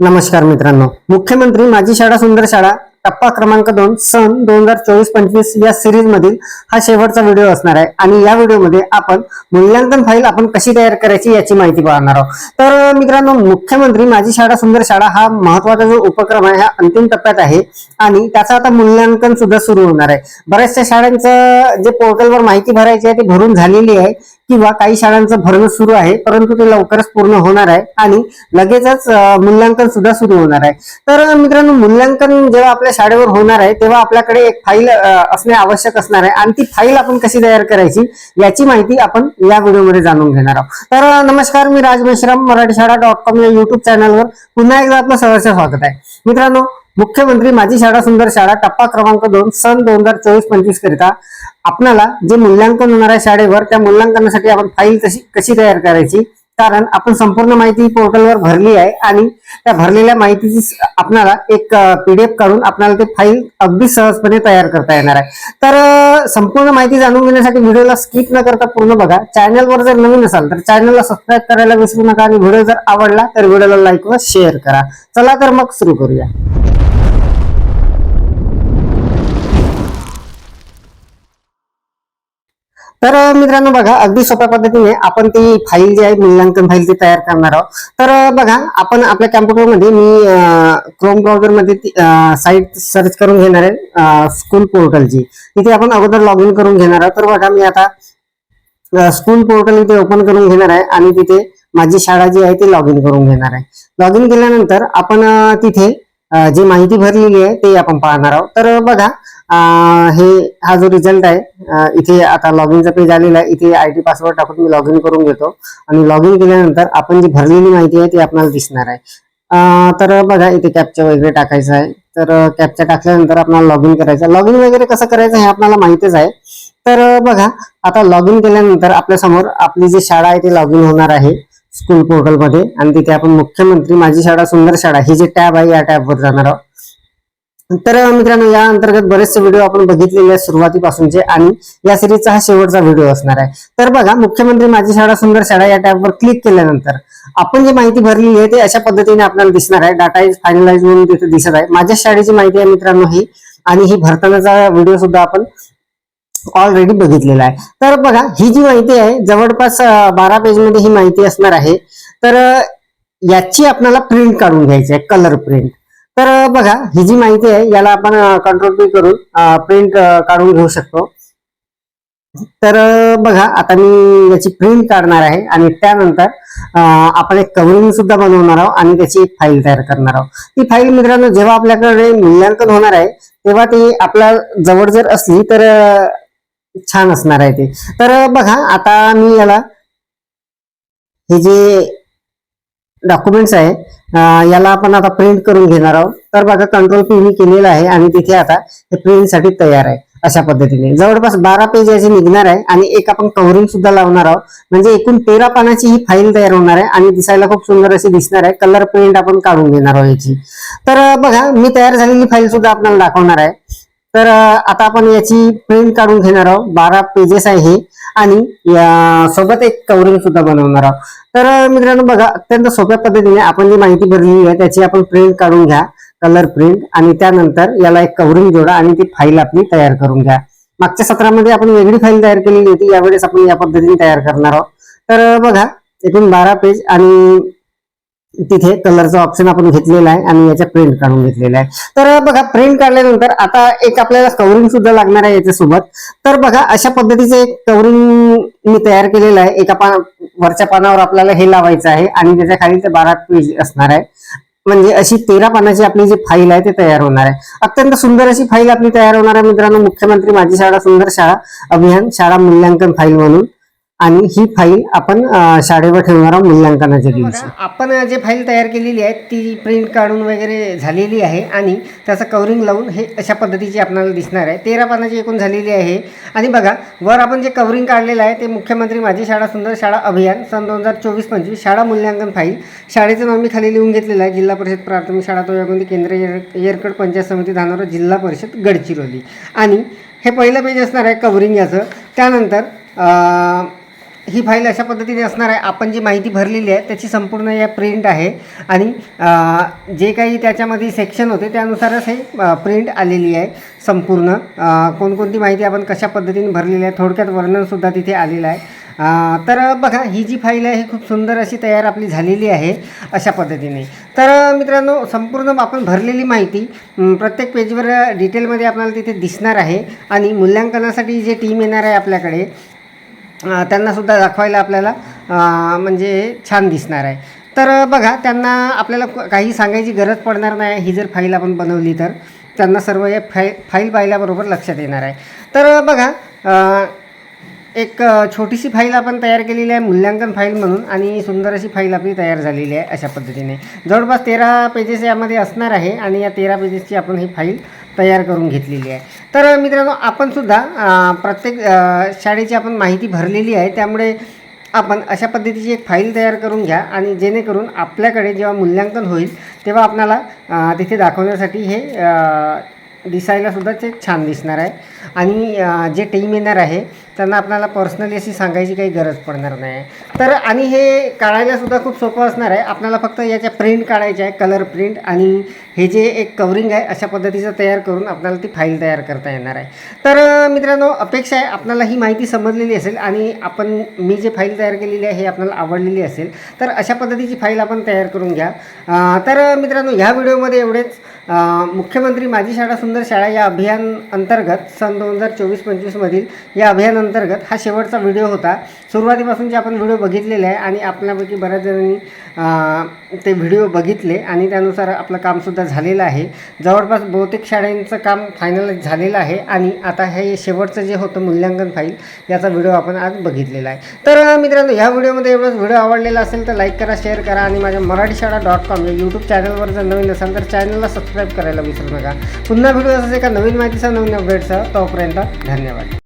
नमस्कार मित्रांनो. मुख्यमंत्री माझी शाळा सुंदर शाळा टप्पा क्रमांक दोन सन दोन हजार चोवीस पंचवीस या सिरीज मधील हा शेवटचा व्हिडिओ असणार आहे. आणि या व्हिडिओमध्ये आपण मूल्यांकन फाईल आपण कशी तयार करायची याची माहिती पाहणार आहोत. तर मित्रांनो मुख्यमंत्री माझी शाळा सुंदर शाळा हा महत्त्वाचा जो उपक्रम आहे हा अंतिम टप्प्यात आहे. आणि त्याचं आता मूल्यांकन सुद्धा सुरू होणार आहे. बऱ्याचशा शाळांचं जे पोर्टलवर माहिती भरायची आहे ती भरून झालेली आहे. किंवा काही शाळांचं भरणं सुरू आहे परंतु ते लवकरच पूर्ण होणार आहे आणि लगेचच मूल्यांकन सुद्धा सुरू होणार आहे. तर मित्रांनो मूल्यांकन जेव्हा आपल्या शाळेवर होणार आहे तेव्हा आपल्याकडे एक फाईल असणे आवश्यक असणार आहे आणि ती फाईल आपण कशी तयार करायची याची माहिती आपण या व्हिडिओमध्ये जाणून घेणार आहोत. तर नमस्कार मी राज मेश्राम मराठी शाळा डॉट कॉम या युट्यूब चॅनलवर पुन्हा एकदा आपलं सहर्ष स्वागत आहे. मित्रांनो मुख्यमंत्री माझी शाळा सुंदर शाळा टप्पा क्रमांक दोन सन दोन हजार चोवीस पंचवीस करिता आपणाला जे मूल्यांकन होणार आहे शाळेवर त्या मूल्यांकनासाठी आपण फाईल कशी कशी तयार करायची? कारण आपण संपूर्ण माहिती पोर्टलवर भरली आहे आणि त्या भरलेल्या माहितीची आपणाला एक पीडीएफ काढून आपल्याला ते फाईल अगदी सहजपणे तयार करता येणार आहे. तर संपूर्ण माहिती जाणून घेण्यासाठी व्हिडिओला स्किप न करता पूर्ण बघा. चॅनलवर जर नवीन असाल तर चॅनलला सबस्क्राईब करायला विसरू नका आणि व्हिडिओ जर आवडला तर व्हिडिओला लाईक व शेअर करा. चला तर मग सुरू करूया. तर मित्रांनो बघा अगदी सोप्या पद्धतीने आपण ती फाईल जी आहे मूल्यांकन फाईल ती तयार करणार आहोत. तर बघा आपण आपल्या कॅम्प्युटरमध्ये मी क्रोम ब्राउझरमध्ये साईट सर्च करून घेणार आहे स्कूल पोर्टलची तिथे आपण अगोदर लॉग इन करून घेणार आहोत. तर बघा मी आता स्कूल पोर्टल इथे ओपन करून घेणार आहे आणि तिथे माझी शाळा जी आहे ती लॉग इन करून घेणार आहे. लॉग इन केल्यानंतर आपण तिथे जी माहिती भरलेली आहे ते आपण पाहणार आहोत. तर बघा हे हा जो रिझल्ट आहे इथे आता लॉग इनचा पेज आलेला आहे. इथे आय डी पासवर्ड टाकून मी लॉग इन करून घेतो. आणि लॉग इन केल्यानंतर आपण जी भरलेली माहिती आहे ती आपल्याला दिसणार आहे. तर बघा इथे कॅपचा वगैरे टाकायचं आहे. तर कॅपचा टाकल्यानंतर आपल्याला लॉग इन करायचं लॉग इन वगैरे कसं करायचं हे आपल्याला माहितीच आहे. तर बघा आता लॉग इन केल्यानंतर आपल्यासमोर आपली जी शाळा आहे ती लॉग इन होणार आहे. स्कूल पोर्टलमध्ये. आणि तिथे आपण मुख्यमंत्री माझी शाळा सुंदर शाळा ही जे टॅब आहे या टॅबवर जाणार आहोत. तर मित्रांनो या अंतर्गत बरेचसे व्हिडिओ आपण बघितलेले आहेत सुरुवातीपासूनचे आणि या सिरीजचा हा शेवटचा व्हिडिओ असणार आहे. तर बघा मुख्यमंत्री माझी शाळा सुंदर शाळा या टॅबवर क्लिक केल्यानंतर आपण जी माहिती भरलेली आहे ते अशा पद्धतीने आपल्याला दिसणार आहे. डाटा इज फायनलाइज म्हणून तिथे दिसत आहे. माझ्या शाळेची माहिती आहे मित्रांनो ही. आणि ही भरतानाचा व्हिडिओ सुद्धा आपण ऑलरेडी बघितलेला आहे. तर बघा ही जी माहिती आहे जवळपास बारा पेजमध्ये ही माहिती असणार आहे. तर याची आपल्याला प्रिंट काढून घ्यायची आहे कलर प्रिंट तर बघा ही जी माहिती आहे याला आपण कंट्रोल पी करून प्रिंट काढून घेऊ शकतो. तर बघा आता मी याची प्रिंट काढणार आहे आणि त्यानंतर आपण एक कवरिंग सुद्धा बनवणार आहोत आणि त्याची एक फाईल तयार करणार आहोत. ती फाईल मित्रांनो जेव्हा आपल्याकडे मूल्यांकन होणार आहे तेव्हा ती आपल्या जवळ जर असली तर छान असणार आहे ते. तर बघा आता मी याला हे जे डॉक्युमेंट्स आहे याला आपण आता प्रिंट करून घेणार आहोत. तर बघा कंट्रोल पी मी केलेलं आहे आणि तिथे आता हे प्रिंटसाठी तयार आहे अशा पद्धतीने. जवळपास बारा पेज याचे निघणार आहे आणि एक आपण कव्हरिंग सुद्धा लावणार आहोत. म्हणजे एकूण तेरा पानाची ही फाईल तयार होणार आहे आणि दिसायला खूप सुंदर अशी दिसणार आहे. कलर प्रिंट आपण काढून घेणार आहोत याची. तर बघा मी तयार झालेली फाईल सुद्धा आपल्याला दाखवणार आहे. तर आता आपण याची प्रिंट काढून घेणार आहोत. बारा पेजेस आहे. हे आणि या सोबत एक कव्हरिंग सुद्धा बनवणार आहोत. तर मित्रांनो बघा अत्यंत सोप्या पद्धतीने आपण जी माहिती भरलेली आहे त्याची आपण प्रिंट काढून घ्या. कलर प्रिंट आणि त्यानंतर याला एक कव्हरिंग जोडा आणि ती फाईल आपली तयार करून घ्या. मागच्या सत्रामध्ये आपण वेगळी फाईल तयार केलेली होती. यावेळेस आपण या पद्धतीने तयार करणार आहोत. तर बघा एकूण बारा पेज आणि तिथे कलरचा ऑप्शन आपण घेतलेला आहे आणि याच्या प्रिंट काढून घेतलेला आहे. तर बघा प्रिंट काढल्यानंतर आता एक आपल्याला कवरिंग सुद्धा लागणार आहे याच्यासोबत. तर बघा अशा पद्धतीचं एक कवरिंग मी तयार केलेलं आहे. एका पान वरच्या पानावर आपल्याला हे लावायचं आहे आणि त्याच्याखाली ते बारा पेज असणार आहे. म्हणजे अशी तेरा पानाची आपली जी फाईल आहे ते तयार होणार आहे. अत्यंत सुंदर अशी फाईल आपली तयार होणार आहे मित्रांनो. मुख्यमंत्री माझी शाळा सुंदर शाळा अभियान शाळा मूल्यांकन फाईल म्हणून. आणि ही फाईल आपण शाळेवर ठेवणार आहोत मूल्यांकनाच्या दिवशी. आपण जे फाईल तयार केलेली आहे ती प्रिंट काढून वगैरे झालेली आहे आणि त्याचं कवरिंग लावून हे अशा पद्धतीची आपल्याला दिसणार आहे. तेरा पानाची एकूण झालेली आहे. आणि बघा वर आपण जे कवरिंग काढलेलं आहे ते मुख्यमंत्री माझी शाळा सुंदर शाळा अभियान सन दोन हजार चोवीस पंचवीस शाळा मूल्यांकन फाईल. शाळेचं नाव मी खाली लिहून घेतलेलं आहे जिल्हा परिषद प्राथमिक शाळा तोयागोंदी केंद्र येर- येरकड पंचायत समिती धानोरा जिल्हा परिषद गडचिरोली. आणि हे पहिलं पेज असणार आहे कवरिंग याचं. त्यानंतर ही फाईल अशा पद्धतीने असणार आहे. आपण जी माहिती भरलेली आहे त्याची संपूर्ण या प्रिंट आहे. आणि जे काही त्याच्यामध्ये सेक्शन होते त्यानुसारच हे प्रिंट आलेली आहे संपूर्ण. कोणकोणती माहिती आपण कशा पद्धतीने भरलेली आहे थोडक्यात वर्णनसुद्धा तिथे आलेलं आहे. तर बघा ही जी फाईल आहे ही खूप सुंदर अशी तयार आपली झालेली आहे अशा पद्धतीने. तर मित्रांनो संपूर्ण आपण भरलेली माहिती प्रत्येक पेजवर डिटेलमध्ये आपल्याला तिथे दिसणार आहे. आणि मूल्यांकनासाठी जे टीम येणार आहे आपल्याकडे त्यांनासुद्धा दाखवायला आपल्याला म्हणजे छान दिसणार आहे. तर बघा त्यांना आपल्याला काही सांगायची गरज पडणार नाही. ही जर फाईल आपण बनवली तर त्यांना सर्व या फाई फाईल पाहिल्याबरोबर लक्षात येणार आहे. तर बघा एक छोटीशी फाईल आपण तयार केलेली आहे मूल्यांकन फाईल म्हणून आणि सुंदर अशी फाईल आपली तयार झालेली आहे अशा पद्धतीने. जवळपास तेरा पेजेस यामध्ये असणार आहे आणि या तेरा पेजेसची आपण ही फाईल तयार करून घेतलेली आहे. तर मित्रांनो आपणसुद्धा प्रत्येक शाळेची आपण माहिती भरलेली आहे. त्यामुळे आपण अशा पद्धतीची एक फाईल तयार करून घ्या आणि जेणेकरून आपल्याकडे जेव्हा मूल्यांकन होईल तेव्हा आपणाला तिथे दाखवण्यासाठी हे दिसायला सुद्धा ते छान दिसणार आहे. आणि जे टीम येणार आहे त्यांना आपल्याला पर्सनली अशी सांगायची काही गरज पडणार नाही. आहे तर आणि हे काढायला सुद्धा खूप सोपं असणार आहे. आपल्याला फक्त याच्या प्रिंट काढायच्या आहे कलर प्रिंट आणि हे जे एक कवरिंग आहे अशा पद्धतीचं तयार करून आपल्याला ती फाईल तयार करता येणार आहे. तर मित्रांनो अपेक्षा आहे आपल्याला ही माहिती समजलेली असेल आणि आपण मी जे फाईल तयार केलेली आहे हे आपल्याला आवडलेली असेल तर अशा पद्धतीची फाईल आपण तयार करून घ्या. तर मित्रांनो ह्या व्हिडिओमध्ये एवढेच. मुख्यमंत्री माझी शाळा सुंदर शाळा या अभियान अंतर्गत सन दोन हजार चोवीस पंचवीसमधील या अभियान अंतर्गत हा शेवटचा व्हिडिओ होता. सुरुवातीपासून जे आपण व्हिडिओ बघितलेले आहे आणि आपल्यापैकी बऱ्याच जणांनी ते व्हिडिओ बघितले आणि त्यानुसार आपलं कामसुद्धा झालेलं आहे. जवळपास बहुतेक शाळांचं काम फायनल झालेलं आहे आणि आता हे शेवटचं जे होतं मूल्यांकन फाईल याचा व्हिडिओ आपण आज बघितलेला आहे. तर मित्रांनो ह्या व्हिडिओमध्ये एवढंच. व्हिडिओ आवडलेला असेल तर लाईक करा शेअर करा आणि माझ्या मराठी शाळा डॉट कॉम या यूट्यूब चॅनलवर जर नवीन असाल तर चॅनलला सबस्क्राईब करायला विसरू नका. पुन्हा भेटू असंच एका नवीन माहितीचा नवीन अपडेटसह तोपर्यंत धन्यवाद.